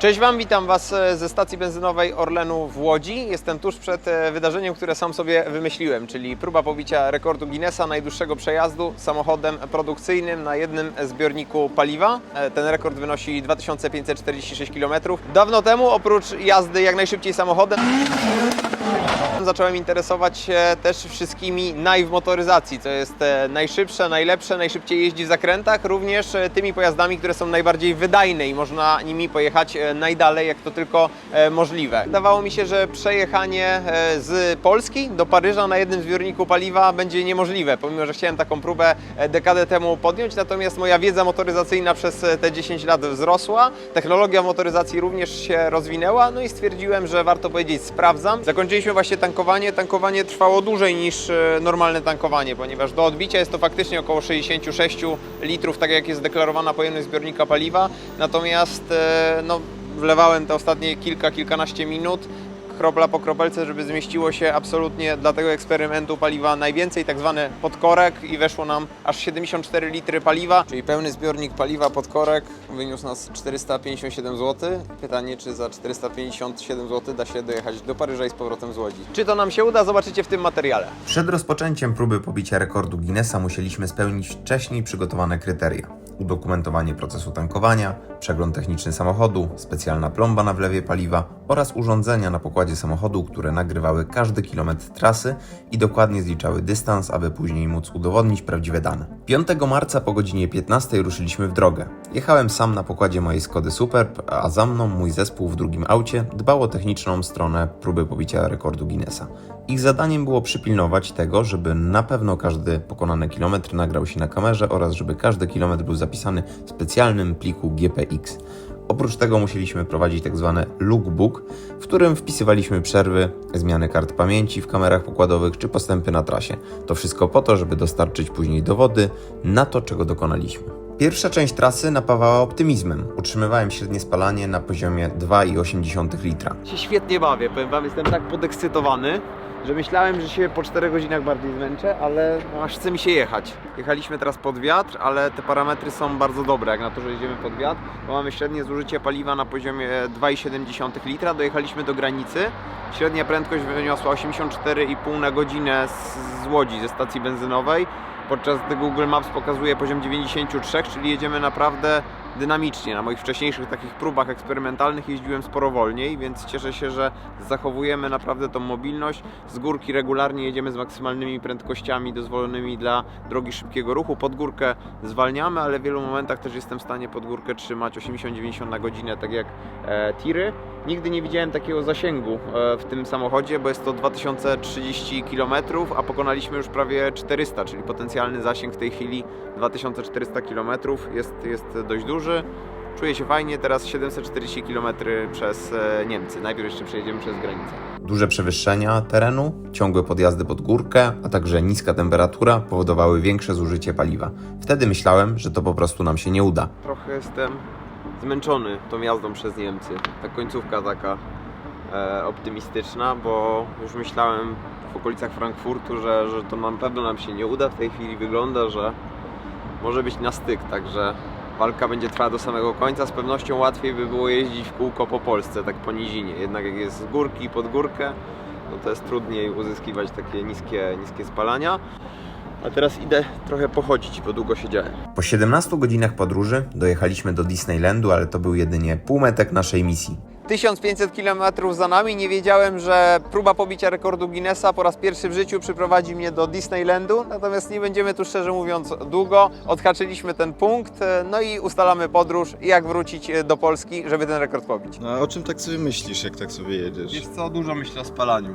Cześć Wam, witam Was e, ze stacji benzynowej Orlenu w Łodzi. Jestem tuż przed e, wydarzeniem, które sam sobie wymyśliłem, czyli próba pobicia rekordu Guinnessa najdłuższego przejazdu samochodem produkcyjnym na jednym zbiorniku paliwa. E, Ten rekord wynosi 2546 km. Dawno temu, oprócz jazdy jak najszybciej samochodem, Zacząłem interesować się też wszystkimi naj w motoryzacji, co jest e, najszybsze, najlepsze, najszybciej jeździ w zakrętach, również e, tymi pojazdami, które są najbardziej wydajne i można nimi pojechać e, najdalej, jak to tylko możliwe. Wydawało mi się, że przejechanie z Polski do Paryża na jednym zbiorniku paliwa będzie niemożliwe, pomimo, że chciałem taką próbę dekadę temu podjąć, natomiast moja wiedza motoryzacyjna przez te 10 lat wzrosła, technologia motoryzacji również się rozwinęła, no i stwierdziłem, że warto powiedzieć sprawdzam. Zakończyliśmy właśnie tankowanie. Tankowanie trwało dłużej niż e, normalne tankowanie, ponieważ do odbicia jest to faktycznie około 66 litrów, tak jak jest deklarowana pojemność zbiornika paliwa. Natomiast e, no, wlewałem te ostatnie kilka, kilkanaście minut kropla po kropelce, żeby zmieściło się absolutnie dla tego eksperymentu paliwa najwięcej, tak zwany podkorek i weszło nam aż 74 litry paliwa, czyli pełny zbiornik paliwa podkorek wyniósł nas 457 zł. Pytanie, czy za 457 zł da się dojechać do Paryża i z powrotem z Łodzi. Czy to nam się uda, zobaczycie w tym materiale. Przed rozpoczęciem próby pobicia rekordu Guinnessa musieliśmy spełnić wcześniej przygotowane kryteria. Udokumentowanie procesu tankowania, przegląd techniczny samochodu, specjalna plomba na wlewie paliwa oraz urządzenia na pokładzie samochodu, które nagrywały każdy kilometr trasy i dokładnie zliczały dystans, aby później móc udowodnić prawdziwe dane. 5 marca po godzinie 15 ruszyliśmy w drogę. Jechałem sam na pokładzie mojej Skody Superb, a za mną mój zespół w drugim aucie dbał o techniczną stronę próby pobicia rekordu Guinnessa. Ich zadaniem było przypilnować tego, żeby na pewno każdy pokonany kilometr nagrał się na kamerze oraz żeby każdy kilometr był zapisany w specjalnym pliku GPX. Oprócz tego musieliśmy prowadzić tak zwane lookbook, w którym wpisywaliśmy przerwy, zmiany kart pamięci w kamerach pokładowych czy postępy na trasie. To wszystko po to, żeby dostarczyć później dowody na to, czego dokonaliśmy. Pierwsza część trasy napawała optymizmem. Utrzymywałem średnie spalanie na poziomie 2,8 litra. Się świetnie bawię, powiem Wam, jestem tak podekscytowany, że myślałem, że się po 4 godzinach bardziej zmęczę, ale no, aż chce mi się jechać. Jechaliśmy teraz pod wiatr, ale te parametry są bardzo dobre, jak na to, że jedziemy pod wiatr, bo mamy średnie zużycie paliwa na poziomie 2,7 litra, dojechaliśmy do granicy. Średnia prędkość wyniosła 84,5 na godzinę z, Łodzi, ze stacji benzynowej, podczas gdy Google Maps pokazuje poziom 93, czyli jedziemy naprawdę dynamicznie. Na moich wcześniejszych takich próbach eksperymentalnych jeździłem sporo wolniej, więc cieszę się, że zachowujemy naprawdę tą mobilność. Z górki regularnie jedziemy z maksymalnymi prędkościami dozwolonymi dla drogi szybkiego ruchu. Pod górkę zwalniamy, ale w wielu momentach też jestem w stanie pod górkę trzymać 80-90 na godzinę, tak jak e, tiry. Nigdy nie widziałem takiego zasięgu e, w tym samochodzie, bo jest to 2030 km, a pokonaliśmy już prawie 400, czyli potencjalny zasięg w tej chwili 2400 km jest, jest dość duży. Czuję się fajnie, teraz 740 km przez e, Niemcy. Najpierw jeszcze przejedziemy przez granicę. Duże przewyższenia terenu, ciągłe podjazdy pod górkę, a także niska temperatura powodowały większe zużycie paliwa. Wtedy myślałem, że to po prostu nam się nie uda. Trochę jestem zmęczony tą jazdą przez Niemcy. Ta końcówka taka e, optymistyczna, bo już myślałem w okolicach Frankfurtu, że, że to na pewno nam się nie uda. W tej chwili wygląda, że może być na styk, także walka będzie trwała do samego końca. Z pewnością łatwiej by było jeździć w kółko po Polsce, tak po nizinie. Jednak jak jest z górki pod górkę, no to jest trudniej uzyskiwać takie niskie, niskie spalania. A teraz idę trochę pochodzić, bo długo siedziałem. Po 17 godzinach podróży dojechaliśmy do Disneylandu, ale to był jedynie półmetek naszej misji. 1500 km za nami. Nie wiedziałem, że próba pobicia rekordu Guinnessa po raz pierwszy w życiu przyprowadzi mnie do Disneylandu. Natomiast nie będziemy tu szczerze mówiąc długo. Odhaczyliśmy ten punkt, e, no i ustalamy podróż, jak wrócić e, do Polski, żeby ten rekord pobić. No a o czym tak sobie myślisz, jak tak sobie jedziesz? Wiesz co, dużo myślę o spalaniu.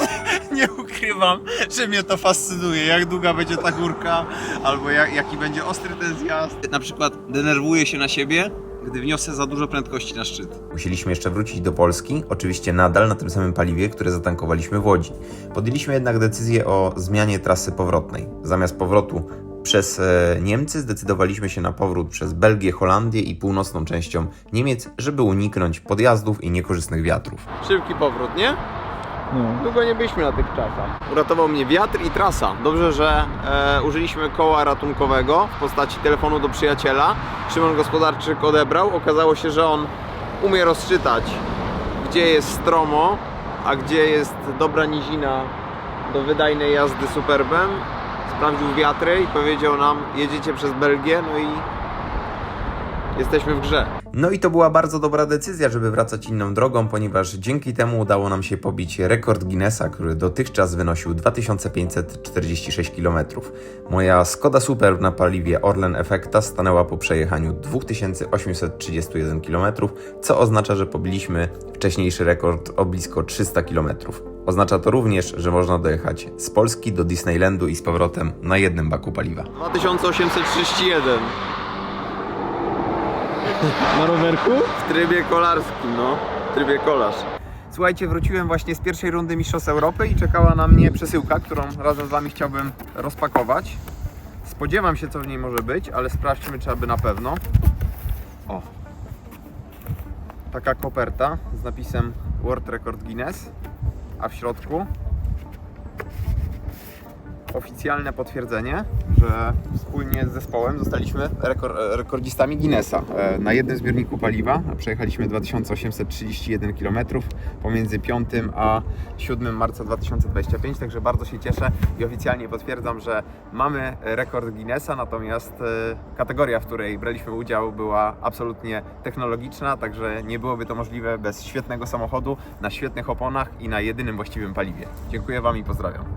nie ukrywam, że mnie to fascynuje, jak długa będzie ta górka, albo jak, jaki będzie ostry ten zjazd. Na przykład denerwuję się na siebie, gdy wniosę za dużo prędkości na szczyt. Musieliśmy jeszcze wrócić do Polski, oczywiście nadal na tym samym paliwie, które zatankowaliśmy w Łodzi. Podjęliśmy jednak decyzję o zmianie trasy powrotnej. Zamiast powrotu przez e, Niemcy zdecydowaliśmy się na powrót przez Belgię, Holandię i północną częścią Niemiec, żeby uniknąć podjazdów i niekorzystnych wiatrów. Szybki powrót, nie? No. Długo nie byliśmy na tych czasach. Uratował mnie wiatr i trasa. Dobrze, że e, użyliśmy koła ratunkowego w postaci telefonu do przyjaciela. Szymon Gospodarczyk odebrał. Okazało się, że on umie rozczytać, gdzie jest stromo, a gdzie jest dobra nizina do wydajnej jazdy Superbem. Sprawdził wiatry i powiedział nam, jedziecie przez Belgię, no i jesteśmy w grze. No i to była bardzo dobra decyzja, żeby wracać inną drogą, ponieważ dzięki temu udało nam się pobić rekord Guinnessa, który dotychczas wynosił 2546 km. Moja Skoda Superb na paliwie Orlen Effecta stanęła po przejechaniu 2831 km, co oznacza, że pobiliśmy wcześniejszy rekord o blisko 300 km. Oznacza to również, że można dojechać z Polski do Disneylandu i z powrotem na jednym baku paliwa. 2831 Na rowerku? w trybie kolarskim, no. W trybie kolarz. Słuchajcie, wróciłem właśnie z pierwszej rundy Mistrzostw Europy i czekała na mnie przesyłka, którą razem z Wami chciałbym rozpakować. Spodziewam się, co w niej może być, ale sprawdźmy, czy aby na pewno. O. Taka koperta z napisem World Record Guinness, a w środku oficjalne potwierdzenie, że wspólnie z zespołem zostaliśmy rekor rekordzistami Guinnessa. E, Na jednym zbiorniku paliwa przejechaliśmy 2831 km pomiędzy 5 a 7 marca 2025, także bardzo się cieszę i oficjalnie potwierdzam, że mamy rekord Guinnessa, natomiast e, kategoria, w której braliśmy udział była absolutnie technologiczna, także nie byłoby to możliwe bez świetnego samochodu, na świetnych oponach i na jedynym właściwym paliwie. Dziękuję Wam i pozdrawiam.